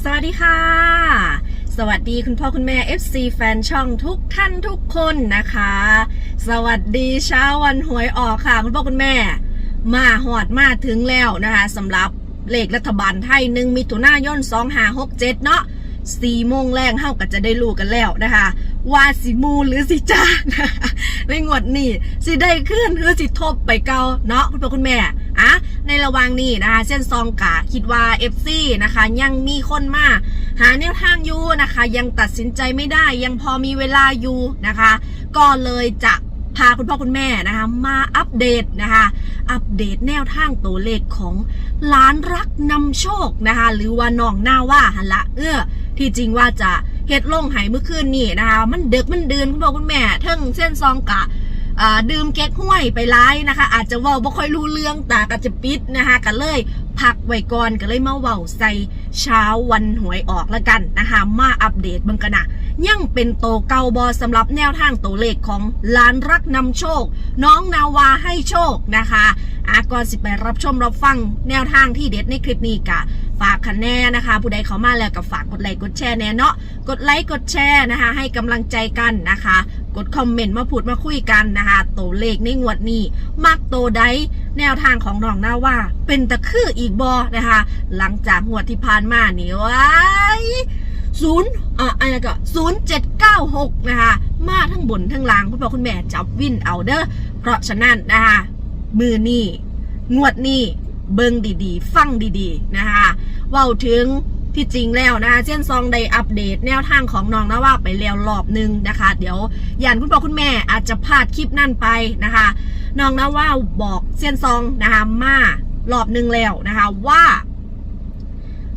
สวัสดีค่ะ สวัสดีคุณพ่อคุณแม่ FC แฟนช่องทุกท่านทุกคนนะคะ สวัสดีเช้าวันหวยออกค่ะ คุณพ่อคุณแม่ มาหอดมาถึงแล้วนะคะสำหรับเลขรัฐบาลไทยหนึ่งมิถุนายน2567 เนาะสี่โมงแรงเฮาก็จะได้รู้กันแล้วนะคะ ว่าสิมูหรือสิจ้าในงวดนี้สิได้ขึ้นหรือสิทบไปเก่าเนาะคุณพ่อคุณแม่อะ ในระหว่างนี้นะคะเส้นซองกะคิดว่า FC นะคะ ยังมีคนมาหาแนวทางอยู่นะคะ ยังตัดสินใจไม่ได้ ยังพอมีเวลาอยู่นะคะ ก็เลยจะพาคุณพ่อคุณแม่นะคะมาอัปเดตนะคะ อัปเดตแนวทางตัวเลขของล้านรักนำโชคนะคะ หรือว่าน้องหน้าว่าหันละเออที่จริงว่าจะเฮ็ดลงไหเมื่อคืนนี่นะคะ มันเดึกมันเดือนคุณพ่อคุณแม่เทิงเส้นซองกะ ดื่มเก๊กห้วยไปร้ายนะคะ อาจจะเว้าบ่ค่อยรู้เรื่องตาก็จะปิดนะคะก็เลยพักไว้ก่อนก็เลยมาเว้าใส่เช้าวันหวยออกแล้วกันนะคะมาอัปเดตบิ่งกันนะยังเป็นโตเก่าบอสำหรับแนวทางตัวเลขของล้านรักนำโชค น้องนาวาให้โชคนะคะอาก่อนสิไปรับชมรับฟังแนวทางที่เด็ดในคลิปนี้กะฝากคะแนนนะคะ ผู้ใดเขามาแล้วก็ฝากกดไลค์กดแชร์แน่เนาะกดไลค์กดแชร์นะคะ ให้กำลังใจกันนะคะ กดคอมเมนต์มาพูดมาคุยกันนะคะตัวเลขในงวดนี้ มักโตใดแนวทางของน้องนาว่า เป็นตะคืออีกบอนะคะ หลังจากงวดที่ผ่านมานี่ว้ายศูนย์อะอะไรก็ศูนย์เจ็ดเก้าหกนะคะ มาทั้งบนทั้งล่างคุณพ่อคุณแม่จับวินเอาเด้อเพราะฉะนั้นนะคะมือนี่งวดนี่เบิงดีๆ ฟังดีๆนะคะเว่าถึง ที่จริงแล้วนะคะเส้นซองได้อัปเดตแนวทางของน้องนะว่าไปแล้วรอบหนึงนะคะ เดี๋ยวย่านคุณพ่อคุณแม่อาจจะพลาดคลิปนั่นไปนะคะน้องนะว่าบอกเส้นซองนะคะมารอบหนึงแล้วนะคะว่า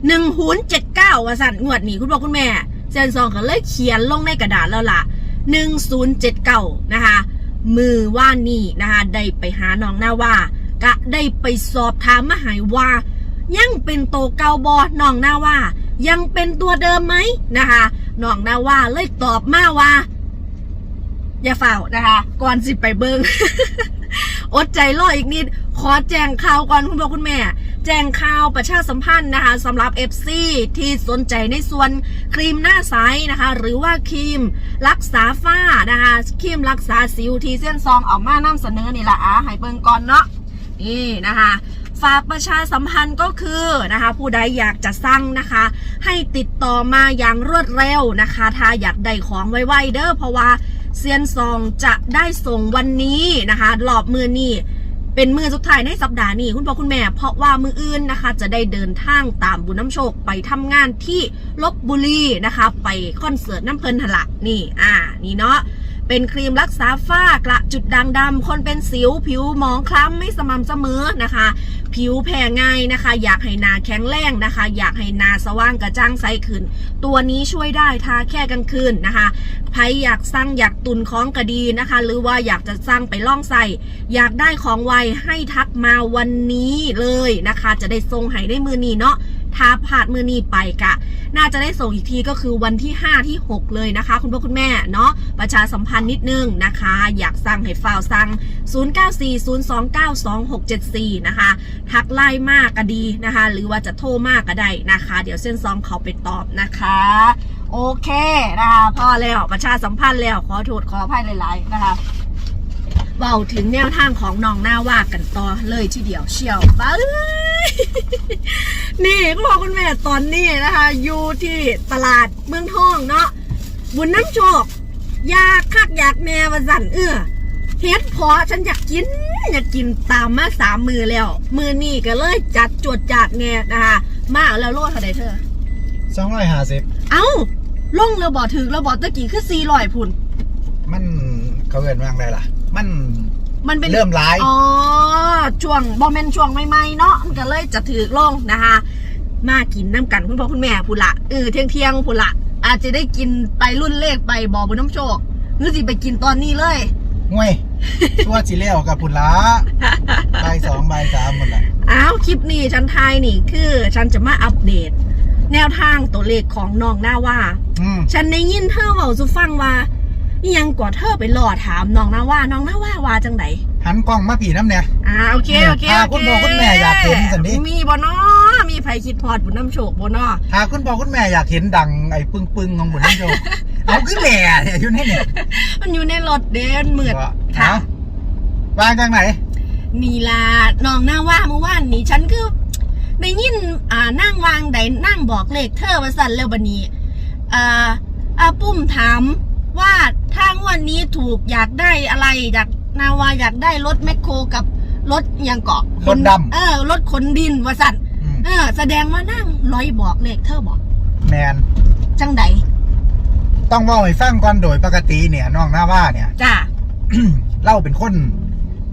หนึ่งหูนเจ็ดเก้าวสันงวดนี้คุณพ่อคุณแม่เซนซองก็เลยเขียนลงในกระดาษแล้วล่ะหนึ่งศูนย์เจ็ดเก้านะคะมือว่านี่นะคะได้ไปหาน้องหน้าว่าก็ได้ไปสอบถามมาหายว่า ยังเป็นโตเกาบอน้องนาว่ายังเป็นตัวเดิมไหมนะคะน้องนาว่าเลยตอบมาว่า อย่าเฝ้านะคะ ก่อนสิไปเบิงอดใจรออีกนิด ขอแจ้งข่าวก่อนคุณพ่อคุณแม่ แจ้งข่าวประชาสัมพันธ์นะคะสำหรับ FC ที่สนใจในส่วนครีมหน้าใสนะคะ หรือว่าครีมรักษาฝ้านะคะครีมรักษาสิวที่เส้นซองออกมานำเสนอนี่แหละอะให้เบิ่งก่อนเนาะนี่นะคะ ฝากประชาสัมพันธ์ก็คือนะคะผู้ใดอยากจะสั่งนะคะ ให้ติดต่อมาอย่างรวดเร็วนะคะถ้าอยากได้ของไวๆเด้อเพราะว่าเซียนซองจะได้ส่งวันนี้นะคะรอบมือนี้เป็นมือสุดท้ายในสัปดาห์นี้คุณพ่อคุณแม่ เพราะว่ามืออื่นนะคะ จะได้เดินทางตามบุญน้ำโชคไปทำงานที่ลบบุรีนะคะ ไปคอนเสิร์ตน้ำเพลินหนละนี่ อ่า นี่เนาะ เป็นครีมรักษาฝ้ากระจุดด่างดำคนเป็นสิวผิวหมองคล้ำไม่สม่ำเสมอนะคะ ผิวแพ้ง่ายนะคะ อยากให้นาแข็งแรงนะคะ อยากให้นาสว่างกระจ่างใสขึ้น ตัวนี้ช่วยได้ทาแค่กลางคืนนะคะใครอยากสร้างอยากตุนของก็ดีนะคะ หรือว่าอยากจะสร้างไปล่องใส่อยากได้ของไวให้ทักมาวันนี้เลยนะคะ จะได้ส่งให้ได้มือนี้เนาะ ถ้าพลาดมือนี้ไปกะ น่าจะได้ส่งอีกทีก็คือวันที่ 5 ที่ 6 เลยนะคะ คุณพ่อคุณแม่เนาะประชาสัมพันธ์นิดนึงนะคะ อยากสั่งให้ฝ่าวสั่ง0940292674 นะคะ ทักไลน์มากก็ดีนะคะ หรือว่าจะโทรมากก็ได้นะคะ เดี๋ยวเส้นซองเขาไปตอบนะคะโอเคนะคะพอแล้วประชาสัมพันธ์แล้วขอโทษขออภัยหลายๆนะคะ เบาถึงแนวทางของน้องหน้าว่ากันต่อเลยทีเดียวเชียวบ้าเอ้ยนี่คุณพ่อคุณแม่ตอนนี้นะคะ อยู่ที่ตลาดเมืองทองเนาะบุญน้ำโชคอยากคักอยากแม่มาสั่นเอื้อเฮ็ดพอฉันอยากกินอยากกินตามมาสามมือแล้ว มือนี่ก็เลยจัดจวดจัดแน่นะคะมาเอาแล้วโลดเท่าไดเธอสองร้อยห้าสิบเอ้าลงเราบอกถึงเราบอกตะกี้คือสี่ร้อยพุ่นมันเขาเกินว่างได้ล่ะ มันมันเป็นเริ่มร้ายอ๋อช่วงบอมเมนช่วงใหม่ๆเนาะมันก็เลยจะถือลงนะคะ มากินน้ำกันคุณพ่อคุณแม่พูนละเออเที่ยงเที่ยงๆพูนละอาจจะได้กินไปรุ่นเลขไปบอบนน้ำโชคหรือสิไปกินตอนนี้เลยง่วยตัวสีเลี้ยวกับผุนละใบายสองใบายสามหมดละอ้าวคลิปนี้ฉันทายนี่คือ ฉันจะมาอัปเดต แนวทางตัวเลขของน้องหน้าว่าอืมฉันได้ยินเธอเบาสุฟังว่า อิหยังกว่าเธอไปหล่อถามน้องหน้าว่าน้องหน้าว่าว่าจังไดหันกล้องมาผีน้ำเนี่ย อ่าโอเคโอเคอ่าโอคุณเคพ่อคุณแม่อยากเห็นสันดิมีบ่เนาะมีไผคิดพอดบุญน้ำโชคบ่เนาะถ้าคุณพ่อคุณแม่อยากเห็นดังไอ้ปึ้งปึงๆของบุญน้ำโชคเอาขึ้นแหล่เนี่ยอยู่ในเนี่ยมันอยู่ในรถเดินมืดว่าค่ะเอาวางจากไหนนี่ล่ะน้องหน้าว่าเมื่อวานนี้ฉันคือได้ยินอ่านั่งวางใดนั่งบอกเลขเธอว่าสั่นแล้วบันนี้อ่าอาปุ้มถามว่าถ้างวันนี้ถูกอยากได้อะไรอยากนาวาอยากได้รถแมคโครกับรถอิหยังเกาะรถดำ เออรถขนดินว่าสั่นอืมเออ แสดงว่านั่งร้อยบอกเลขเธอบอก แมนจังใดต้องเว่าให้ฟังก่อนโดยปกติเนี่ยน้องหน้าว่าเนี่ย จ้าเล่าเป็นคน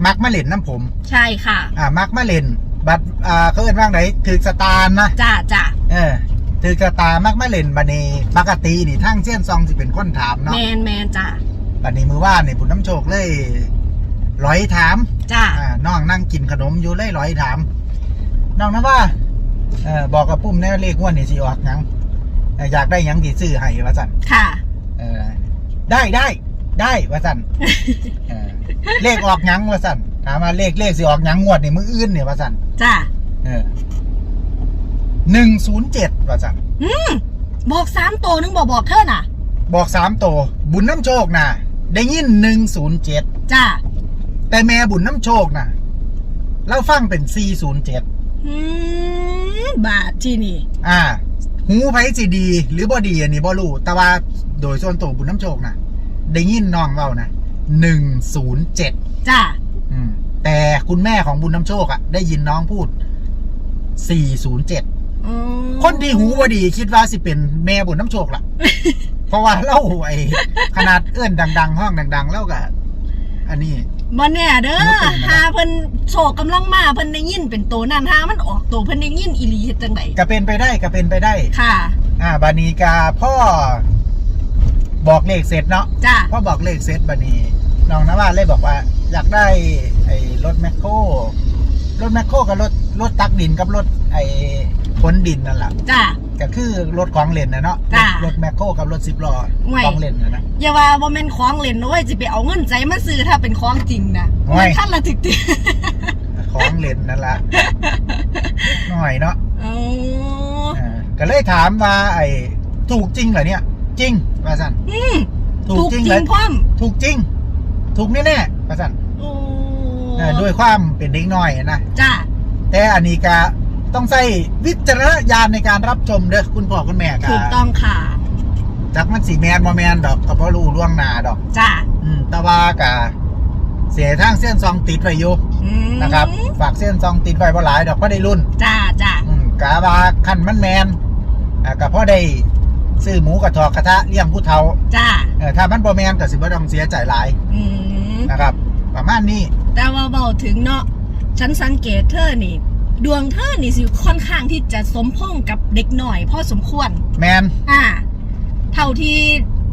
มักมาเล่นน้ำผม ใช่ค่ะ อ่ามักมาเล่น บัดอ่าเขาเอิ้นว่างไหนถือสตาร์นะจ้าจ้าเออ ถือกระตามักมาเล่นบัดนี้ปกตินี่ทั้งเช่นซองสิเป็นคนถามแมเนาะนแมนจ้าบัดนี้มือว่านนี่บุญน้ำโชคเลยร้อยถามจ้าอ่าน้องนั่งกินขนมอยู่เลยร้อยถามน้องนะว่าเออบอกกับปุ้มแน่เลขงว่านี่สิออกหยังเอ่ออยากได้หยังที่ซื้อให้ว่าสั่นค่ะ เออได้ได้ได้ว่าสั่นเออเลขออกหยังว่าสั่นถามว่าเลขเลขสิออกหยังงวดนี่มืออื่นเนี่ยว่าสั่นจ้าเออ หนึ่งศูนย์เจ็ดว่าสั่นอืมบอกสามตัวนึงบอกบอกเธอน่ะ บอกสามตัวบุญน้ำโชคนะได้ยินหนึ่งศูนย์เจ็ดจ้าแต่แม่บุญน้ำโชคนะเราฟังเป็นสี่ศูนย์เจ็ดอืมบาทที่นี่ อ่า หูไผสิดี หรือบ่ดีอันนี้บ่รู้แต่ว่าโดยส่วนตัวบุญน้ำโชคนะได้ยินน้องเว้านะหนึ่งศูนย์เจ็ดจ้าแต่คุณแม่ของบุญน้ำโชคอะได้ยินน้องพูดสี่ศูนย์เจ็ดอืม คนที่หูบ่ดีคิดว่าสิเป็นแม่บุญน้ำโชคล่ะ เพราะว่าเล่าไอ้ขนาดเอื้อนดัง ๆ ห้องดัง ๆ แล้วก็อันนี้บ่แน่เด้อมันเป็นไงหาเพิ่นโชคกำลังมาเพิ่นได้ยินเป็นตัวนั่นหามันออกตัวเพิ่นได้ยินอีหลีเฮ็ดจังไดก็เป็นไปได้ก็เป็นไปได้ ค่ะ อ่าบานีกาพ่อบอกเลขเสร็จเนาะจ้าพ่อบอกเลขเสร็จบานีน้องนว่าเลยบอกว่า อยากได้ไอ้รถแมคโครรถแมคโครกับรถ รถตักดินกับรถไอ้ขนดินนั่นแหละจ้า ก็คือรถของเล่นนะเนาะจ้ะรถแมคโครกับรถสิบล้อห่วย ของเล่นนะนะ อย่าว่าบ่แม่นของเล่นนะเว้ยสิไปเอาเงินใจมาซื้อถ้าเป็นของจริงนะห่วยมันคันละถึกติของเล่นนั่นแหละหน่อยเนาะอ๋ออ่าก็เลยถามว่าไอ้ถูกจริงเหรอเนี่ย จริงว่าสันอืมถูกถูกจจริริงงเลยพร้อมถูกจริง ถูกแน่ๆว่าสันโอ้เอ่อด้วยความเป็นเด็กน้อยนะ จ้า แต่อันนี้ก็ต้องใช้วิจารณญาณในการรับชมเด้อคุณพ่อคุณแม่ก็ถูกต้องค่ะ จักมันสีแมนบ่แมนดอกก็บ่รู้ล่วงหน้าดอก จ้าอืมแต่ว่าก็เสียทางเส้นซองติดไว้อยู่อืมนะครับ ฝากเส้นซองติดไว้บ่หลายดอกก็ได้รุ่น จ้าจ้าอืมกะว่าคันมันแมนอ่าก็พอได้ซื้อหมูกระทอกกระทะเลี้ยงผู้เฒ่า จ้าเออถ้ามันบ่แมนก็สิบ่ต้องเสียใจหลายอืมนะครับ ประมาณนี้ แต่ว่าเบาถึงเนาะ ฉันสังเกตเธอนี่ ดวงเธอนี่สิค่อนข้างที่จะสมพงษ์กับเด็กหน่อยพอสมควร แมนอ่า เท่าที่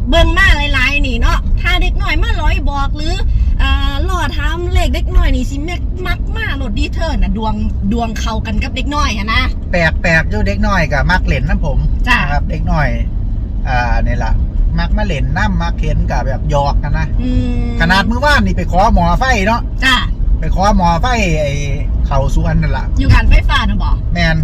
เบิ่งมาหลายๆนี่เนาะถ้าเด็กหน่อยมาร้อยบอกหรืออ่าล่อทำเลขเด็กหน่อยนี่สิแม่กมักมาโหลดดีเธอน่ะดวงดวงเข้ากันกับเด็กน้อยอะนะ แปลกแปลกอยู่เด็กน้อยกับมักเล่นน้ำผมจ้ะ นะครับ เด็กน้อย อ่าเนี่ยล่ะมักมาเล่นน้ำมักเห็นกับแบบหยอกกันนะอืมขนาดมือว่านนี่ไปขอหมอไฟเนาะจ้า ไปขอหมอไฟไอ้เขาสวนนั่นล่ะอยู่การไฟฟ้านะบอกแมน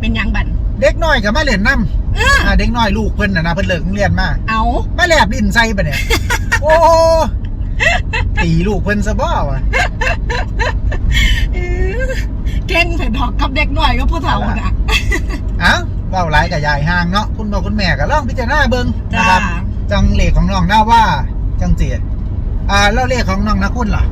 เป็นหยังบัน เด็กน้อยกับมาเล่นน้เออำอ่าเด็กน้อยลูกเพิ่นน่ะนะเพิ่นเลิกโรงเรียนมาเอามาแลบลิ้นใส่ปะเนี่ย โอ้ตีลูกเพิ่นซะบ่วะเออเก่งเผ็ดดอกกับเด็กน้อยก็ผู้เฒ่าน่ะเอ้าเว้าหลายกับยายห่างเนาะคุณพ่อคุณแม่ก็ลองพิจารณาเบิ่งนะจ้าครับ จังเลขของน้องหน้าว่าจังเจียอ่าแล้วเลขของน้องนะคุณล่ะ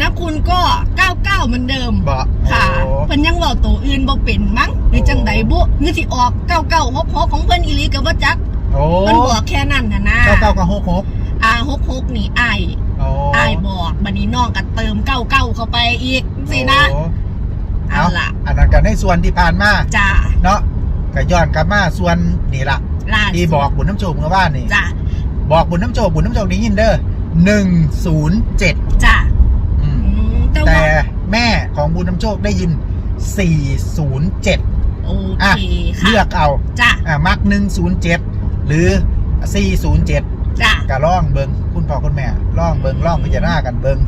นะคุณก็99เหมือนเดิมบ่ค่ะโอ้เพิ่นยังเว้าตัวอื่นบ่เป็นมั้งหรือจังใดบุหรือสิออก99 66ของเพิ่นอีหลีก็บ่จักโอ้มันบอกแค่นั้นน่ะนะเก้าเก้ากับหกหกอ่า66นี่อ้ายโอ้อ้ายบอกบัดนี้น้องก็เติม99เข้าไปอีกสินะโอ้เอาเอาล่ะอันนั้นก็ในส่วนที่ผ่านมาจ้าเนาะก็ย้อนกลับมาส่วนนี่ล่ะล่าสุดที่บอกบุญน้ำโจมเมื่อวานนี่จ้าบอกบุญน้ำโจมบุญน้ำโจมนี้ยินเด้อหนึ่งศูนย์เจ็ดจ้า ของบุญน้ำโชคได้ยิน 407โออะเคค่ะเลือกเอาจ้าอะมัก 107 หรือ 407 จ้าก็ล่องเบิงคุณพ่อคุณแม่ล่องเบิงล่องพิจารณากันเบิง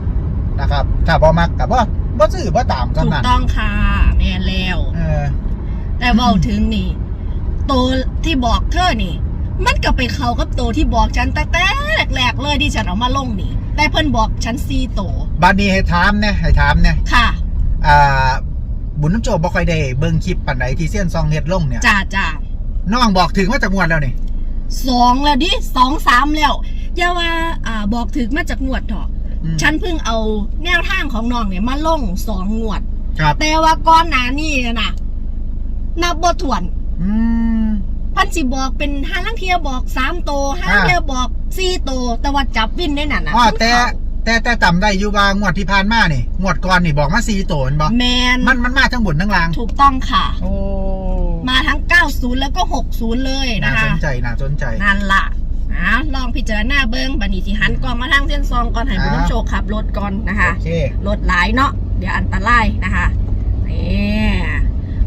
นะครับ ถ้าบ่มักกับว่าบ่ซื้อบ่ตามกันถูกนั้นต้องค่ะแม่นแล้ว เออ แต่เว้าถึงนี่ตัวที่บอกเธอนี่ มันก็ไปเข้ากับตัวที่บอกฉันแต่แต่แรกๆเลยที่ฉันเอามาลงนี่ แต่เพิ่นบอกฉันซีโตวบาดนี้ให้ถามเนี่ยให้ถามเนี่ยค่ะ อ่า บุญน้ำโจบ่ค่อยได้เบิ่งคลิปปานใดที่เซียนซองเฮ็ดลงเนี่ยจ้าจ้าน้องบอกถึงว่าจะงวดแล้วนี่สองแล้วดิสองสามแล้วอย่าว่าอ่าบอกถึงมาจากงวดเถอะอืมฉันเพิ่งเอาแนวทางของน้องเนี่ยมาลงสองงวด ครับ แต่ว่าก่อนหน้านี้น่ะนะนับบทวน อืม พันสิบอกเป็นห้าลังเทียบอกสามโตห้าอ่าเทียบอกสี่โตแต่ว่าจับวินได้น่ะนะอ๋อแต่ แต่แต่จำได้อยู่ว่างวดที่ผ่านมานี่งวดก่อนนี่บอกมา4ตัวแม่นบ่แมนมันมันมาทั้งบนทั้งล่างถูกต้องค่ะ โอ้มาทั้ง 90 แล้วก็ 60 เลยนะน่าคะสนใจน่าสนใจ นั่นล่ะนะลองพิจารณาเบิ้งบันนี้ที่หันกล้องมาทางเส้นซองก่อนให้คุณผู้ชมขับรถก่อนนะคะ โอเครถหลายเนาะเดี๋ยวอันตรายนะคะนี่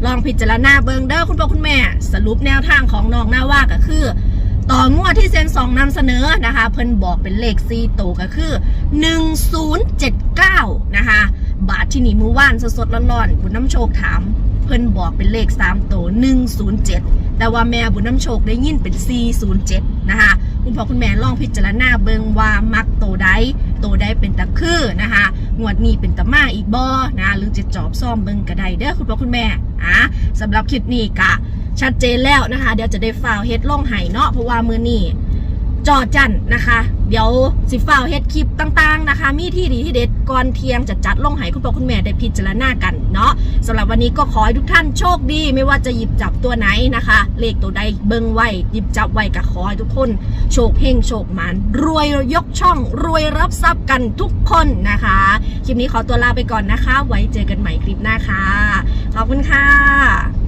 ลองพิจารณาเบิงเด้อคุณพ่อคุณแม่ สรุปแนวทางของน้องหน้าว่าก็คือ ต่องวดที่เซนสองนำเสนอนะคะ เพิ่นบอกเป็นเลขซีโตวก็คือ 1079 นะคะ บาทที่นี่มือว่านสดๆร้อนๆบุญน้ำโชคถาม เพิ่นบอกเป็นเลข3โตว107 แต่ว่าแม่บุญน้ำโชคได้ยินเป็น 407 นะคะ คุณพ่อคุณแม่ลองพิจารณาเบิงว่ามักโตวใดโตวใดเป็นตะคือนะคะงวดนี้เป็นตะมาอีกบอนะหรือจะจอบซ่อมเบิงก็ได้เด้อคุณพ่อคุณแม่อะสำหรับคลิปนี้กะ ชัดเจนแล้วนะคะ เดี๋ยวจะได้ฝ่าวเฮ็ดล่งไห้เนาะเพราะว่ามือนี้จอจันนะคะ เดี๋ยวสิฝ่าวเฮ็ดคลิปต่างๆนะคะ มีที่ดีที่เด็ดก่อนเที่ยงจะจัดล่งไห้คุณพ่อคุณแม่ได้พิจารณากันเนาะสำหรับวันนี้ก็ขอให้ทุกท่านโชคดี ไม่ว่าจะหยิบจับตัวไหนนะคะ เลขตัวใดเบิ่งไว้หยิบจับไว้ก็ขอให้ทุกคนโชคเฮงโชคหมันรวยยกช่อง รวยรับทรัพย์กันทุกคนนะคะคลิปนี้ขอตัวลาไปก่อนนะคะ ไว้เจอกันใหม่คลิปหน้าค่ะขอบคุณค่ะ